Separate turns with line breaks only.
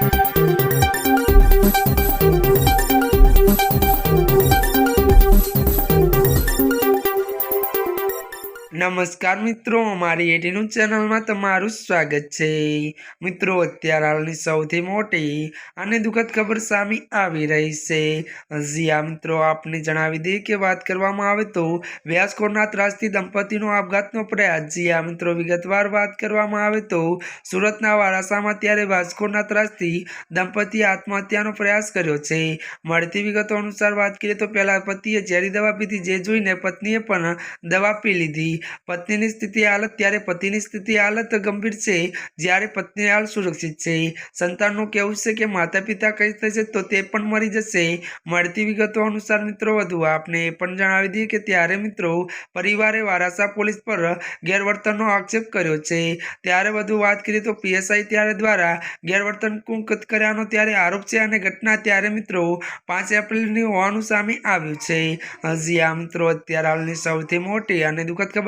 Thank you. નમસ્કાર મિત્રો, અમારી એટીનું ચેનલમાં તમારું સ્વાગત છે. મિત્રો, અત્યારે હાલની સૌથી મોટી અને દુઃખદ ખબર સામે આવી રહી છે. હજી આ મિત્રો, આપને જણાવી દઈએ કે વાત કરવામાં આવે તો વ્યાસકોરના ત્રાસથી દંપતીનો આપઘાતનો પ્રયાસ. જી આ મિત્રો, વિગતવાર વાત કરવામાં આવે તો સુરતના વારાસામાં ત્યારે વ્યાસકોરના ત્રાસથી દંપતીએ આત્મહત્યાનો પ્રયાસ કર્યો છે. મળતી વિગતો અનુસાર વાત કરીએ તો પહેલાં પતિએ ઝેરી દવા પીધી, જે જોઈને પત્નીએ પણ દવા પી લીધી. પત્નીની સ્થિતિ હાલત, ત્યારે પતિની સ્થિતિ હાલત ગંભીર છે. જ્યારે પત્ની હાલ સુરક્ષિત છે. સંતાનનું કહેવું છે કે માતા પિતા કઈ થશે તો તે પણ મરી જશે. મળતી વિગતો અનુસાર મિત્રો, વધુ આપને એ પણ જણાવી દઈએ કે ત્યારે મિત્રો પરિવારે વારાસા પોલીસ પર ગેરવર્તનનો આક્ષેપ કર્યો છે. ત્યારે વધુ વાત કરીએ તો પીએસઆઈ ત્યારે દ્વારા ગેરવર્તન કુંકત કર્યાનો ત્યારે આરોપ છે અને ઘટના ત્યારે મિત્રો પાંચ એપ્રિલની હોવાનું સામે આવ્યું છે. હજી આ મિત્રો અત્યારે હાલની સૌથી મોટી અને દુઃખદ ખબર